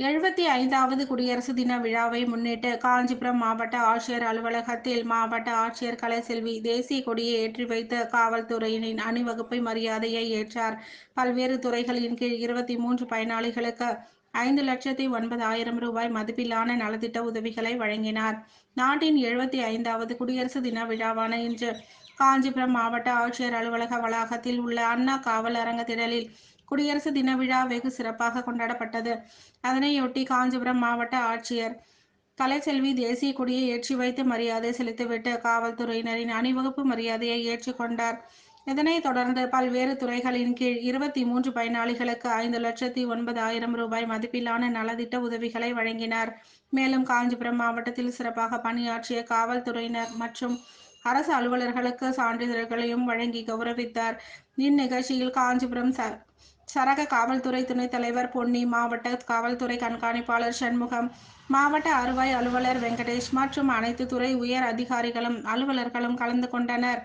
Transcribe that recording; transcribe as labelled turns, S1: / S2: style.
S1: எழுபத்தி ஐந்தாவது குடியரசு தின விழாவை முன்னிட்டு காஞ்சிபுரம் மாவட்ட ஆட்சியர் அலுவலகத்தில் மாவட்ட ஆட்சியர் கலைசெல்வி தேசிய கொடியை ஏற்றி வைத்து காவல்துறையினின் அணிவகுப்பை மரியாதையை ஏற்றார். பல்வேறு துறைகளின் கீழ் இருபத்தி மூன்று பயனாளிகளுக்கு ஐந்து லட்சத்தி ஒன்பதாயிரம் ரூபாய் மதிப்பிலான நலத்திட்ட உதவிகளை வழங்கினார். நாட்டின் எழுபத்தி ஐந்தாவது குடியரசு தின விழாவான இன்று காஞ்சிபுரம் மாவட்ட ஆட்சியர் அலுவலக வளாகத்தில் உள்ள அண்ணா காவல் அரங்க திடலில் குடியரசு தின விழா வெகு சிறப்பாக கொண்டாடப்பட்டது. அதனையொட்டி காஞ்சிபுரம் மாவட்ட ஆட்சியர் கலைசெல்வி தேசிய கொடியை ஏற்றி வைத்து மரியாதை செலுத்திவிட்டு காவல்துறையினரின் அணிவகுப்பு மரியாதையை ஏற்றுக்கொண்டார். இதனைத் தொடர்ந்து பல்வேறு துறைகளின் கீழ் இருபத்தி மூன்று பயனாளிகளுக்கு ஐந்து லட்சத்தி ஒன்பதாயிரம் ரூபாய் மதிப்பிலான நலத்திட்ட உதவிகளை வழங்கினார். மேலும் காஞ்சிபுரம் மாவட்டத்தில் சிறப்பாக பணியாற்றிய காவல்துறையினர் மற்றும் அரசு அலுவலர்களுக்கு சான்றிதழ்களையும் வழங்கி கௌரவித்தார். இந்நிகழ்ச்சியில் காஞ்சிபுரம் ச சரக காவல்துறை துணைத் தலைவர் பொன்னி மாவட்ட காவல்துறை கண்காணிப்பாளர் சண்முகம் மாவட்ட அறுவாய் அலுவலர் வெங்கடேஷ் மற்றும் அனைத்து துறை உயர் அதிகாரிகளும் அலுவலர்களும் கலந்து கொண்டனர்.